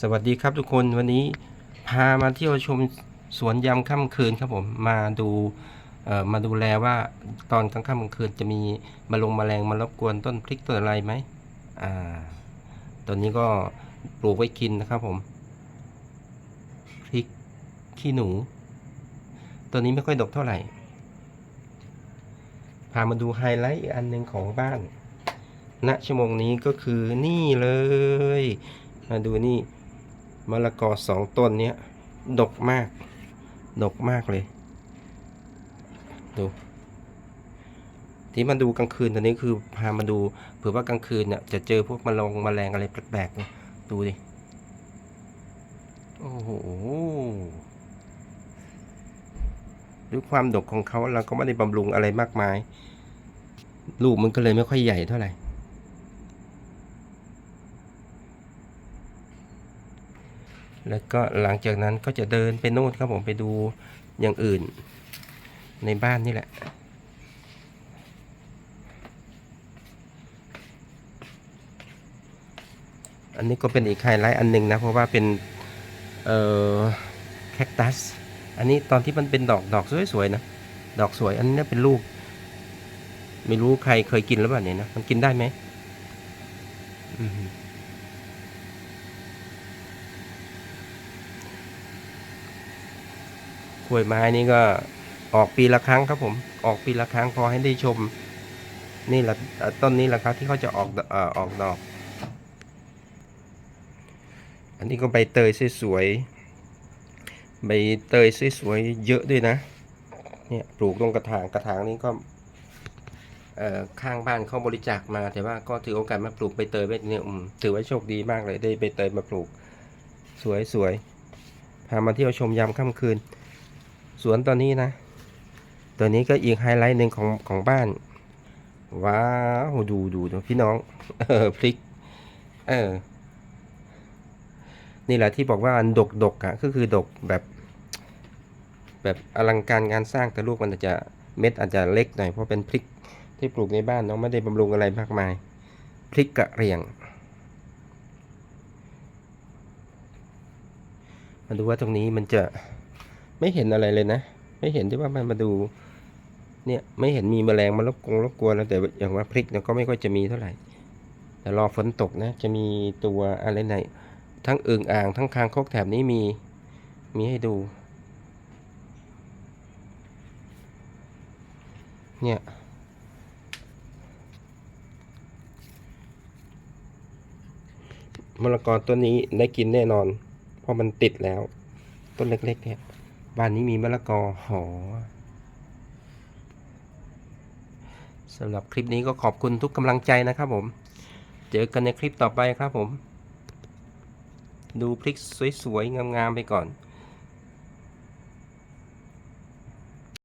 สวัสดีครับทุกคนวันนี้พามาเที่ยวชมสวนยามค่ำคืนครับผมมาดูมาดูแลว่าตอนกลางค่ำกลางคืนจะมีมาลงแมลงมารบกวนต้นพริกต้นอะไรไหมอ่าตอนนี้ก็ปลูกไว้กินนะครับผมพริกขี้หนูตัวนี้ไม่ค่อยดกเท่าไหร่ พามาดูไฮไลท์อันหนึ่งของบ้านณชั่วโมงนี้ก็คือนี่เลย มาดูนี่ มะละกอสองต้นเนี้ยดกมาก ดกมากเลย ดู ที่มาดูกลางคืนตอนนี้คือพามาดูเผื่อว่ากลางคืนเนี่ยจะเจอพวกมะลงแมลงอะไรแปลกๆดูดิ โอ้โหด้วยความดกของเขาเราก็ไม่ได้บำรุงอะไรมากมาย ลูกมันก็เลยไม่ค่อยใหญ่เท่าไหร่ แล้วก็หลังจากนั้นก็จะเดินไปโน่นครับผมไปดูอย่างอื่น ในบ้านนี่แหละ อันนี้ก็เป็นอีกไฮไลท์อันหนึ่งนะ เพราะว่าเป็น เอ่อแคคตัส อันนี้ตอนที่มันเป็นดอกดอกสวยๆนะ ดอกสวยอันนี้เป็นลูก ไม่รู้ใครเคยกินหรือเปล่าเนี่ยนะ มันกินได้ไหมอืม กล้วยไม้นี่ก็ออกปีละครั้งครับผม ออกปีละครั้งพอให้ได้ชม นี่แหละต้นนี้แหละครับที่เขาจะออกดเอ่ออกดอก อันนี้ก็ใบเตยสวยๆ ใบเตยสวยๆเยอะด้วยนะ เนี่ยปลูกตรงกระถางกระถางนี้ก็เอ่อข้างบ้านเขาบริจาคมา แต่ว่าก็ถือโอกาสมาปลูกใบเตยไว้เนี่ยอืมถือว่าโชคดีมากเลยได้ใบเตยมาปลูก สวยๆพามาเที่ยวชมยามค่ำคืน สวนตอนนี้นะ ตัวนี้ก็อีกไฮไลท์หนึ่งของของบ้าน ว้าวดูดูดูพี่น้อง เออพริก เออ นี่แหละที่บอกว่าดกดกอะก็คือดกแบบ แบบอลังการงานสร้างแต่ลูกมันอาจจะเม็ดอาจจะเล็กหน่อยเพราะเป็นพริกที่ปลูกในบ้านเนาะไม่ได้บำรุงอะไรมากมาย พริกกะเรียง มาดูว่าตรงนี้มันจะ ไม่เห็นอะไรเลยนะ ไม่เห็นที่ว่ามันมาดู เนี่ยไม่เห็นมีแมลงมารบกวนรบกวนแล้วแต่อย่างว่าพริกเนี่ยก็ไม่ค่อยจะมีเท่าไหร่ แต่รอฝนตกนะ จะมีตัวอะไรไหนทั้งอึ่งอ่างทั้งคางคกแถบนี้มีมีให้ดู เนี่ยมะละกอต้นนี้ได้กินแน่นอน เพราะมันติดแล้ว ต้นเล็กๆเนี่ย บ้านนี้มีมะละกอหอสำหรับคลิปนี้ก็ขอบคุณทุกกำลังใจนะครับผม เจอกันในคลิปต่อไปครับผม ดูพริกสวยๆ งามๆไปก่อน